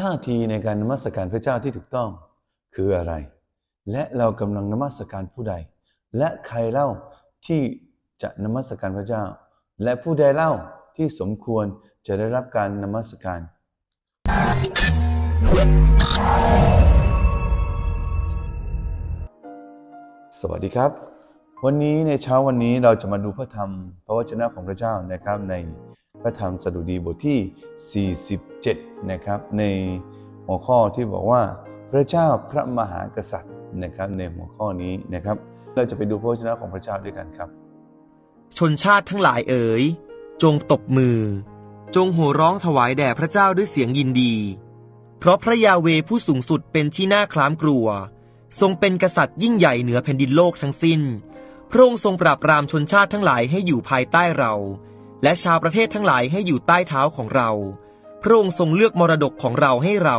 ท่าทีในการนมัสการพระเจ้าที่ถูกต้อง คืออะไร และเรากำลังนมัสการผู้ใด และใครเล่าที่จะนมัสการพระเจ้า และผู้ใดเล่าที่สมควรจะได้รับการนมัสการ สวัสดีครับ วันนี้ในเช้าวันนี้เราจะมาดูพระธรรม พระวจนะของพระเจ้านะครับใน พระธรรมสดุดีบทที่ 47 นะครับ ในหัวข้อที่บอกว่าพระเจ้าพระมหากษัตริย์นะครับในหัวข้อนี้นะครับ เราจะไปดูพระวจนะของพระเจ้าด้วยกันครับ ชนชาติทั้งหลายเอ๋ย จงตบมือ จงโห่ร้องถวายแด่พระเจ้าด้วยเสียงยินดี เพราะพระยาเวผู้สูงสุดเป็นที่น่าคล้ามกลัว ทรงเป็นกษัตริย์ยิ่งใหญ่เหนือแผ่นดินโลกทั้งสิ้น พระองค์ทรงปราบปรามชนชาติทั้งหลายให้อยู่ภายใต้เรา และชาวประเทศทั้งหลายให้อยู่ใต้เท้าของเรา พระองค์ทรงเลือกมรดกของเราให้เรา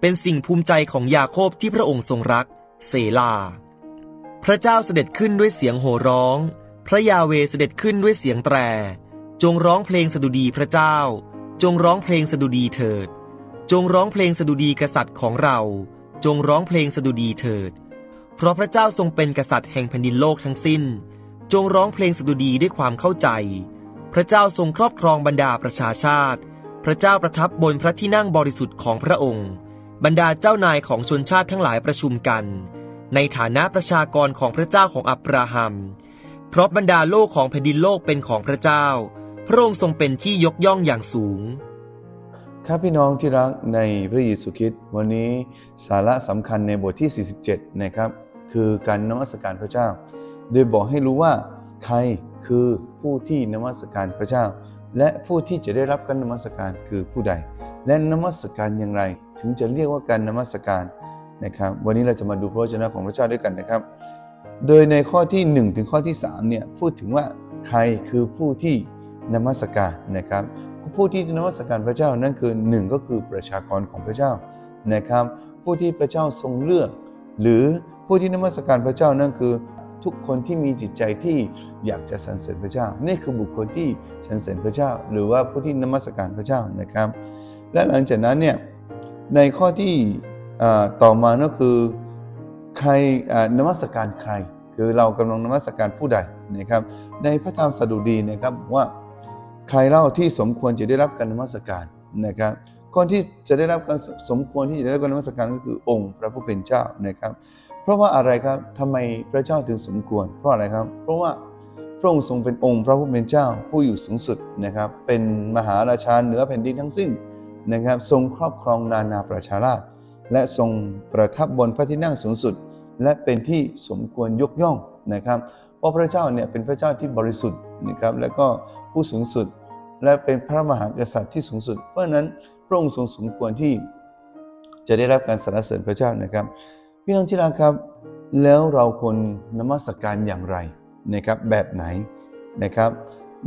เป็นสิ่งภูมิใจของยาโคบที่พระองค์ทรงรัก เสลา พระเจ้าเสด็จขึ้นด้วยเสียงโห่ร้อง พระยาเวเสด็จขึ้นด้วยเสียงแตร จงร้องเพลงสดุดีพระเจ้า จงร้องเพลงสดุดีเถิด จงร้องเพลงสดุดีกษัตริย์ของเรา จงร้องเพลงสดุดีเถิด เพราะพระเจ้าทรงเป็นกษัตริย์แห่งแผ่นดินโลกทั้งสิ้น จงร้องเพลงสดุดีด้วยความเข้าใจ พระเจ้าทรงครอบครองบรรดาประชาชาติ พระเจ้าประทับบนพระที่นั่งบริสุทธิ์ของพระองค์ บรรดาเจ้านายของชนชาติทั้งหลายประชุมกัน ในฐานะประชากรของพระเจ้าของอับราฮัม เพราะบรรดาโลกของแผ่นดินโลกเป็นของพระเจ้า พระองค์ทรงเป็นที่ยกย่องอย่างสูงครับพี่น้องที่รักในพระเยซูคริสต์วันนี้สาระสำคัญในบทที่ 47 นะครับ คือการนมัสการพระเจ้า โดยบอกให้รู้ว่าใคร คือผู้ที่นมัสการพระเจ้า และผู้ที่จะได้รับการนมัสการคือผู้ใด และนมัสการอย่างไร ถึงจะเรียกว่าการนมัสการนะครับ วันนี้เราจะมาดูพระวจนะของพระเจ้าด้วยกันนะครับ โดยในข้อที่ 1 ถึงข้อที่3เนี่ยพูดถึงว่าใครคือผู้ที่นมัสการนะครับผู้ที่นมัสการพระเจ้านั่นคือหนึ่งก็คือประชากรของพระเจ้านะครับ ผู้ที่พระเจ้าทรงเลือก หรือผู้ที่นมัสการพระเจ้านั่นคือ ทุกคนที่มีจิตใจที่อยากจะสรรเสริญพระเจ้า นี่คือบุคคลที่สรรเสริญพระเจ้า หรือว่าผู้ที่นมัสการพระเจ้านะครับ และหลังจากนั้นเนี่ยในข้อที่ต่อมาก็คือใครนมัสการใคร คือเรากำลังนมัสการผู้ใดนะครับ ในพระธรรมสดุดีนะครับว่าใครเล่าที่สมควรจะได้รับการนมัสการนะครับคนที่จะได้รับการสมควรที่จะได้รับการนมัสการก็คือองค์พระผู้เป็นเจ้านะครับ ราะว่าอะไรครับทำไมพระเจ้าถึงสมควร เพราะอะไรครับ เพราะว่าพระองค์ทรงเป็นองค์พระผู้เป็นเจ้าผู้อยู่สูงสุดนะครับ เป็นมหาราชาเหนือแผ่นดินทั้งสิ้นนะครับ ทรงครอบครองนานาประชาราษฎร์และทรงประทับบนพระที่นั่งสูงสุด และเป็นที่สมควรยกย่องนะครับ เพราะพระเจ้าเนี่ยเป็นพระเจ้าที่บริสุทธิ์นะครับ และก็ผู้สูงสุด และเป็นพระมหากษัตริย์ที่สูงสุด เพราะนั้นพระองค์ทรงสมควรที่จะได้รับการสรรเสริญพระเจ้านะครับ พี่น้องที่รักครับ แล้วเราควรนมัสการอย่างไรนะครับแบบไหนนะครับ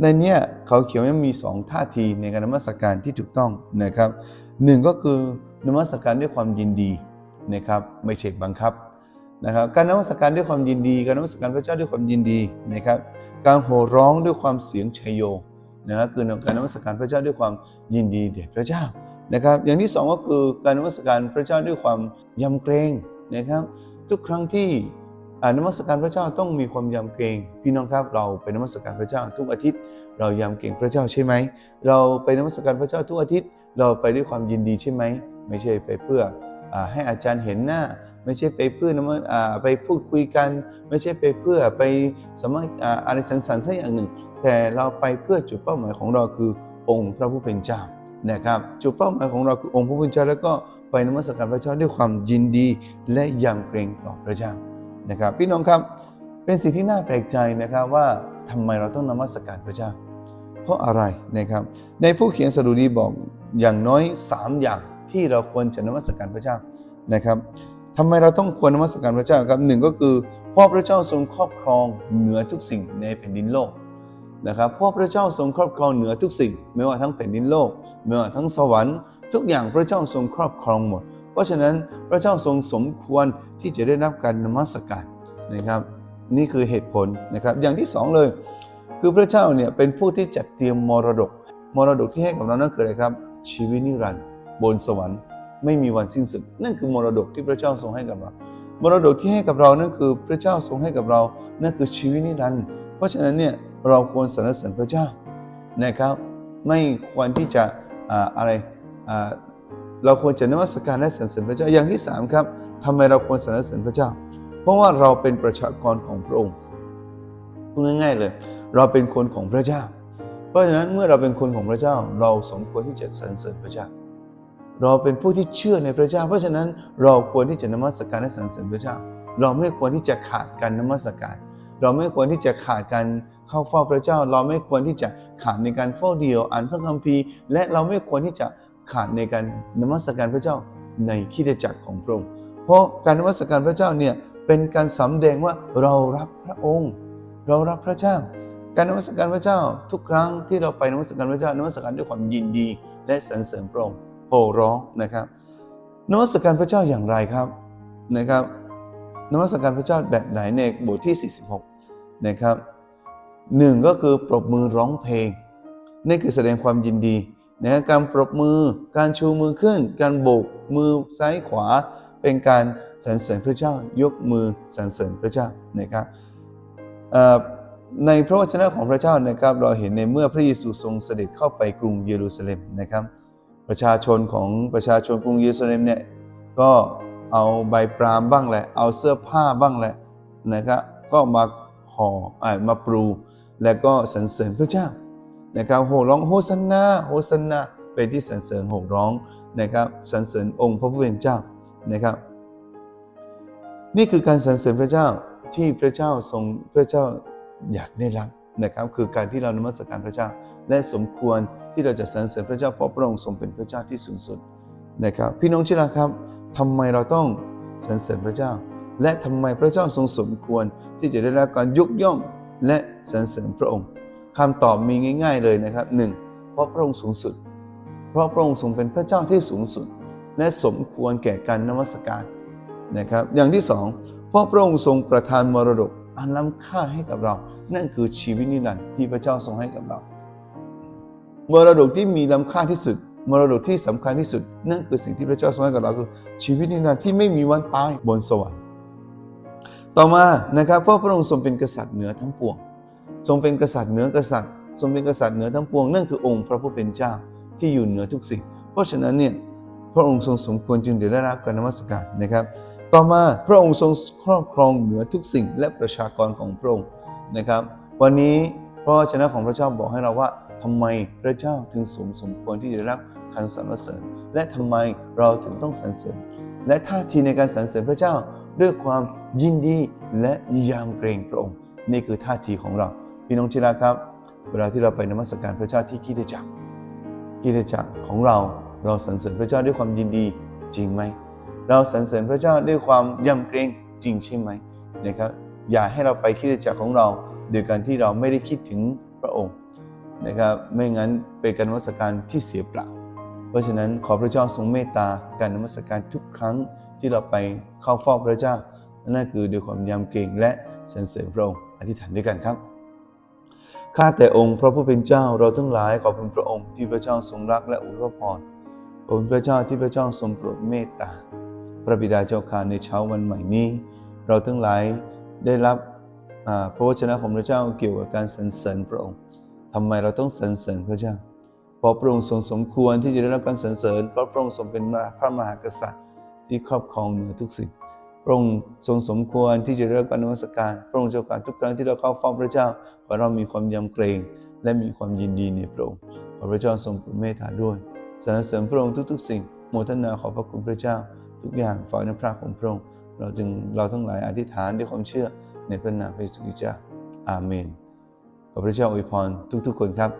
ในเนี้ยเขาเขียนว่ามีสองท่าทีในการนมัสการที่ถูกต้องนะครับหนึ่งก็คือนมัสการด้วยความยินดีนะครับไม่ใช่บังคับนะครับการนมัสการด้วยความยินดี การนมัสการพระเจ้าด้วยความยินดีนะครับการโห่ร้องด้วยความเสียงชัยโยนะครับคือการนมัสการพระเจ้าด้วยความยินดีแด่พระเจ้านะครับอย่างที่สองก็คือการนมัสการพระเจ้าด้วยความยำเกรง นะครับ ทุกครั้งที่นมัสการพระเจ้าต้องมีความยำเกรง พี่น้องครับเราไปนมัสการพระเจ้า ทุกอาทิตย์ เรายำเกรงพระเจ้าใช่ไหมเราไปนมัสการพระเจ้าทุกอาทิตย์ เราไปด้วยความยินดีใช่ไหมไม่ใช่ไปเพื่ออให้อาจารย์เห็นหน้า ไม่ใช่ไปเพื่อนมัอ่าไปพูดคุยกัน ไม่ใช่ไปเพื่อไปสมัครอ่าอะไรสังสรรค์สักอย่างหนึ่ง แต่เราไปเพื่อจุดเป้าหมายของเราคือองค์พระผู้เป็นเจ้านะครับจุดเป้าหมายของเราคือองค์พระผู้เป็นเจ้าแล้วก็ ไปนมัสการพระเจ้าด้วยความยินดีและยำเกรงต่อพระเจ้านะครับ พี่น้องครับเป็นสิ่งที่น่าแปลกใจนะครับว่าทำไมเราต้องนมัสการพระเจ้า เพราะอะไรนะครับ ในผู้เขียนสดุดีบอกอย่างน้อย 3 อย่างที่เราควรจะนมัสการพระเจ้านะครับทำไมเราต้องควรนมัสการพระเจ้าครับหนึ่งก็คือพราะพระเจ้าทรงครอบครองเหนือทุกสิ่งในแผ่นดินโลกนะครับเพราะพระเจ้าทรงครอบครองเหนือทุกสิ่ง ไม่ว่าทั้งแผ่นดินโลก ไม่ว่าทั้งสวรรค์ ทุกอย่างพระเจ้าทรงครอบครองหมด เพราะฉะนั้นพระเจ้าทรงสมควรที่จะได้รับการนมัสการนะครับ นี่คือเหตุผลนะครับ อย่างที่สองเลย คือพระเจ้าเนี่ยเป็นผู้ที่จัดเตรียมมรดก มรดกที่ให้กับเรานั่นคืออะไรครับ ชีวิตนิรันดร์บนสวรรค์ไม่มีวันสิ้นสุด นั่นคือมรดกที่พระเจ้าทรงให้กับเรา มรดกที่ให้กับเรานั่นคือพระเจ้าทรงให้กับเรา นั่นคือชีวิตนิรันดร์เพราะฉะนั้นเนี่ยเราควรสรรเสริญพระเจ้านะครับ ไม่ควรที่จะอ่าอะไร เราควรจะนมัสการและสรรเสริญพระเจ้าอย่างที่สามครับทำไมเราควรสรรเสริญพระเจ้า เพราะว่าเราเป็นประชากรของพระองค์พูดง่ายๆเลย เราเป็นคนของพระเจ้า เพราะฉะนั้นเมื่อเราเป็นคนของพระเจ้า เราสมควรที่จะสรรเสริญพระเจ้า เราเป็นผู้ที่เชื่อในพระเจ้า เพราะฉะนั้นเราควรที่จะนมัสการและสรรเสริญพระเจ้า เราไม่ควรที่จะขาดการนมัสการ เราไม่ควรที่จะขาดการเข้าเฝ้าพระเจ้า เราไม่ควรที่จะขาดในการเฝ้าเดียวอ่านพระคัมภีร์ และเราไม่ควรที่จะ ขาดในการนมัสการพระเจ้าในคิดจักรของพระองค์ เพราะการนมัสการพระเจ้าเนี่ยเป็นการสำแดงว่าเรารักพระองค์ เรารักพระเจ้า การนมัสการพระเจ้าทุกครั้งที่เราไปนมัสการพระเจ้านมัสการด้วยความยินดี และสรรเสริญพระองค์โห่ร้องนะครับนมัสการพระเจ้าอย่างไรครับนะครับนมัสการพระเจ้าแบบไหนในบทที่ 46 นะครับหนึ่งก็คือปรบมือร้องเพลง นี่คือแสดงความยินดี นะการปรบมือ การชูมือขึ้น การโบกมือซ้ายขวา เป็นการสรรเสริญพระเจ้า ยกมือสรรเสริญพระเจ้านะครับในพระวจนะของพระเจ้านะครับเราเห็นในเมื่อพระเยซูทรงเสด็จเข้าไปกรุงเยรูซาเล็มนะครับ ประชาชนของประชาชนกรุงเยรูซาเล็มเนี่ยก็เอาใบปรามบ้างแหละ เอาเสื้อผ้าบ้างแหละนะครับก็มาห่ออ่ามาปรูแล้วก็สรรเสริญพระเจ้า นะครับโห่ร้องโฮซันนาโฮซันนาเป็นที่สรรเสริญโห่ร้องนะครับสรรเสริญองค์พระผู้เป็นเจ้านะครับ นี่คือการสรรเสริญพระเจ้าที่พระเจ้าทรงพระเจ้าอยากได้รับนะครับ คือการที่เรานมัสการพระเจ้า และสมควรที่เราจะสรรเสริญพระเจ้าเพราะพระองค์ทรงเป็นพระเจ้าที่สูงสุดนะครับ พี่น้องที่รักครับทำไมเราต้องสรรเสริญพระเจ้า และทำไมพระเจ้าทรงสมควรที่จะได้รับการยกย่องและสรรเสริญพระองค์ คำตอบมีง่าย ๆเลยนะครับหนึ่งเพราะพระองค์สูงสุด เพราะพระองค์ทรงเป็นพระเจ้าที่สูงสุด และสมควรแก่การนมัสการนะครับอย่างที่สองเพราะพระองค์ทรงประทานมรดกอันล้ำค่าให้กับเรา นั่นคือชีวิตนิรันดร์ที่พระเจ้าทรงให้กับเรา มรดกที่มีล้ำค่าที่สุด มรดกที่สำคัญที่สุด นั่นคือสิ่งที่พระเจ้าทรงให้กับเราคือ ชีวิตนิรันดร์ที่ไม่มีวันตายบนสวรรค์ ต่อมานะครับเพราะพระองค์ทรงเป็นกษัตริย์เหนือทั้งปวง ทรงเป็นกษัตริย์เหนือกษัตริย์ ทรงเป็นกษัตริย์เหนือทั้งปวงนั่นคือองค์พระผู้เป็นเจ้าที่อยู่เหนือทุกสิ่ง เพราะฉะนั้นเนี่ยพระองค์ทรงสมควรจึงได้รับการนมัสการนะครับ ต่อมาพระองค์ทรงครอบครองเหนือทุกสิ่งและประชากรของพระองค์นะครับ วันนี้พระวจนะของพระเจ้าบอกให้เราว่าทำไมพระเจ้าถึงสมสมควรที่จะได้รับการสรรเสริญ และทำไมเราถึงต้องสรรเสริญ และท่าทีในการสรรเสริญพระเจ้าด้วยความยินดีและยำเกรงพระองค์ นี่คือท่าทีของเรา พี่น้องที่รักครับ เวลาที่เราไปนมัสการพระเจ้าที่คริดจักรคริดจักรของเราเราสรรเสริญพระเจ้าด้วยความยินดีจริงไหม เราสรรเสริญพระเจ้าด้วยความยำเกรงจริงใช่ไหมนะครับอย่าให้เราไปคิดจักรของเราโดยการที่เราไม่ได้คิดถึงพระองค์นะครับไม่งั้นเป็นการนมัสการที่เสียเปล่า เพราะฉะนั้นขอพระเจ้าทรงเมตตาการนมัสการทุกครั้งที่เราไปเข้าเฝ้าพระเจ้านั่นคือด้วยความยำเกรงและสรรเสริญพระองค์อธิษฐานด้วยกันครับ ข้าแต่องค์พระผู้เป็นเจ้าเราทั้งหลายขอบคุณพระองค์ที่พระเจ้าทรงรักและอวยพรขอบคุณพระเจ้าที่พระเจ้าทรงโปรดเมตตา พระบิดาเจ้าข้าในเช้าวันใหม่นี้ เราทั้งหลายได้รับพระวจนะของพระเจ้าเกี่ยวกับการสรรเสริญพระองค์ทำไมเราต้องสรรเสริญพระเจ้า เพราะพระองค์ทรงสมควรที่จะได้รับการสรรเสริญเพราะพระองค์ทรงเป็นพระมหากษัตริย์ที่ครอบครองเหนือทุกสิ่ง พระองค์ทรงสมควรที่จะได้รับการนมัสการ พระองค์เจ้าการทุกครั้งที่เราเข้าเฝ้าพระเจ้าขอเรามีความยำเกรง และมีความยินดีในพระองค์ขอพระเจ้าทรงโปรดเมตตาด้วยสรรเสริญพระองค์ทุกๆ สิ่งโมทนาขอบพระคุณพระเจ้า ทุกอย่างฝ่ายน้ำพระของพระองค์เราจึงเราทั้งหลายอธิษฐานด้วยความเชื่อในพระนามพระเยซูคริสต์เจ้าอาเมนขอพระเจ้าอวยพรทุกๆ คนครับ